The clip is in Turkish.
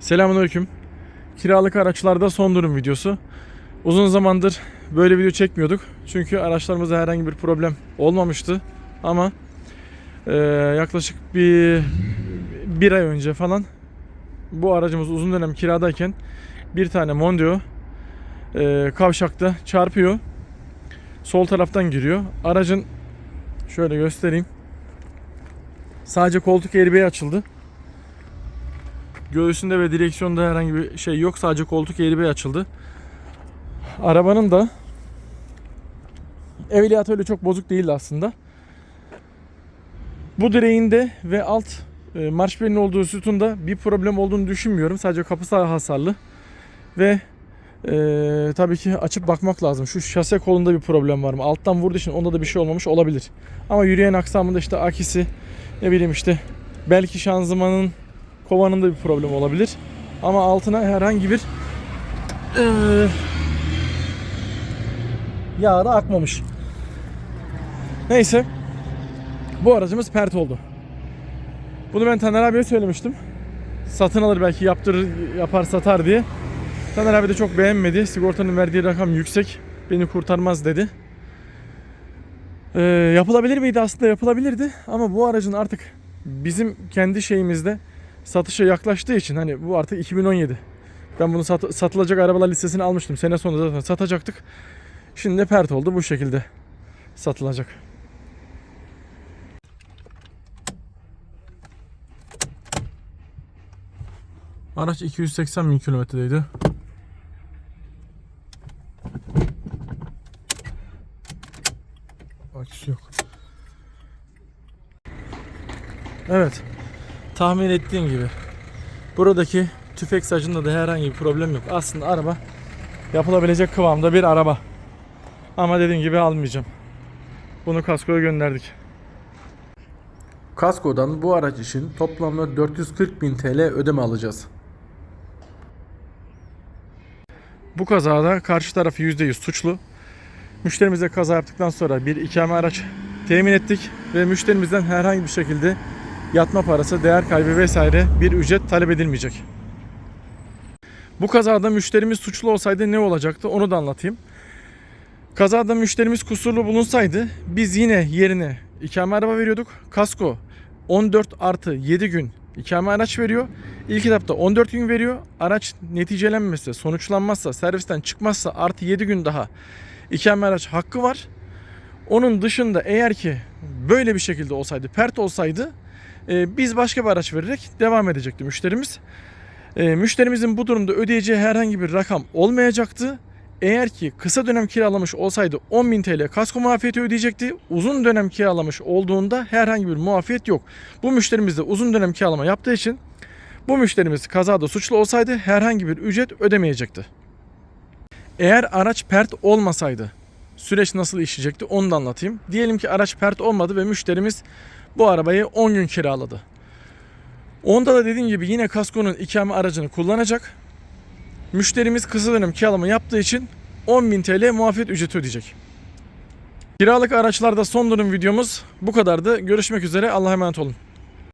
Selamünaleyküm. Kiralık araçlarda son durum videosu. Uzun zamandır böyle video çekmiyorduk. Çünkü araçlarımızda herhangi bir problem olmamıştı. Ama e, yaklaşık bir bir ay önce falan bu aracımız uzun dönem kiradayken bir tane Mondeo e, kavşakta çarpıyor. Sol taraftan giriyor. Aracın şöyle göstereyim. Sadece koltuk airbag'i açıldı. Göğsünde ve direksiyonda herhangi bir şey yok. Sadece koltuk airbag'i açıldı. Arabanın da evliyatı öyle çok bozuk değildi aslında. Bu direğinde ve alt e, marş belinin olduğu sütunda bir problem olduğunu düşünmüyorum. Sadece kapısı hasarlı. Ve e, tabii ki açıp bakmak lazım. Şu şase kolunda bir problem var mı? Alttan vurduğu için onda da bir şey olmamış olabilir. Ama yürüyen aksamında işte akisi ne bileyim işte belki şanzımanın kovanında bir problem olabilir. Ama altına herhangi bir e, yağ da akmamış. Neyse. Bu aracımız pert oldu. Bunu ben Taner abiye söylemiştim. Satın alır belki yaptırır, yapar satar diye. Taner abi de çok beğenmedi. Sigortanın verdiği rakam yüksek. Beni kurtarmaz dedi. Ee, yapılabilir miydi? Aslında yapılabilirdi. Ama bu aracın artık bizim kendi şeyimizde satışa yaklaştığı için hani bu artık 2017. Ben bunu sat- satılacak arabalar listesine almıştım. Sene sonunda zaten satacaktık. Şimdi de pert oldu bu şekilde satılacak. Araç 280 bin kilometredeydi. Aküsü yok. Evet. Tahmin ettiğim gibi. Buradaki tüfek sacında da herhangi bir problem yok. Aslında araba yapılabilecek kıvamda bir araba. Ama dediğim gibi almayacağım. Bunu kaskoya gönderdik. Kaskodan bu araç için toplamda 440 bin TL ödeme alacağız. Bu kazada karşı tarafı %100 suçlu. Müşterimize kaza yaptıktan sonra bir ikame araç temin ettik ve müşterimizden herhangi bir şekilde yatma parası, değer kaybı vesaire bir ücret talep edilmeyecek. Bu kazada müşterimiz suçlu olsaydı ne olacaktı onu da anlatayım. Kazada müşterimiz kusurlu bulunsaydı biz yine yerine ikame araba veriyorduk. Kasko 14 artı 7 gün ikame araç veriyor. İlk etapta 14 gün veriyor. Araç neticelenmezse, sonuçlanmazsa, servisten çıkmazsa artı 7 gün daha ikame araç hakkı var. Onun dışında eğer ki böyle bir şekilde olsaydı, pert olsaydı e, biz başka bir araç vererek devam edecekti müşterimiz. E, müşterimizin bu durumda ödeyeceği herhangi bir rakam olmayacaktı. Eğer ki kısa dönem kiralamış olsaydı 10.000 TL kasko muafiyeti ödeyecekti. Uzun dönem kiralamış olduğunda herhangi bir muafiyet yok. Bu müşterimiz de uzun dönem kiralama yaptığı için bu müşterimiz kazada suçlu olsaydı herhangi bir ücret ödemeyecekti. Eğer araç pert olmasaydı süreç nasıl işleyecekti onu da anlatayım. Diyelim ki araç pert olmadı ve müşterimiz bu arabayı 10 gün kiraladı. Onda da dediğim gibi yine kaskonun ikame aracını kullanacak. Müşterimiz kısa dönem kiralama yaptığı için 10.000 TL muafiyet ücreti ödeyecek. Kiralık araçlarda son durum videomuz bu kadardı. Görüşmek üzere. Allah'a emanet olun.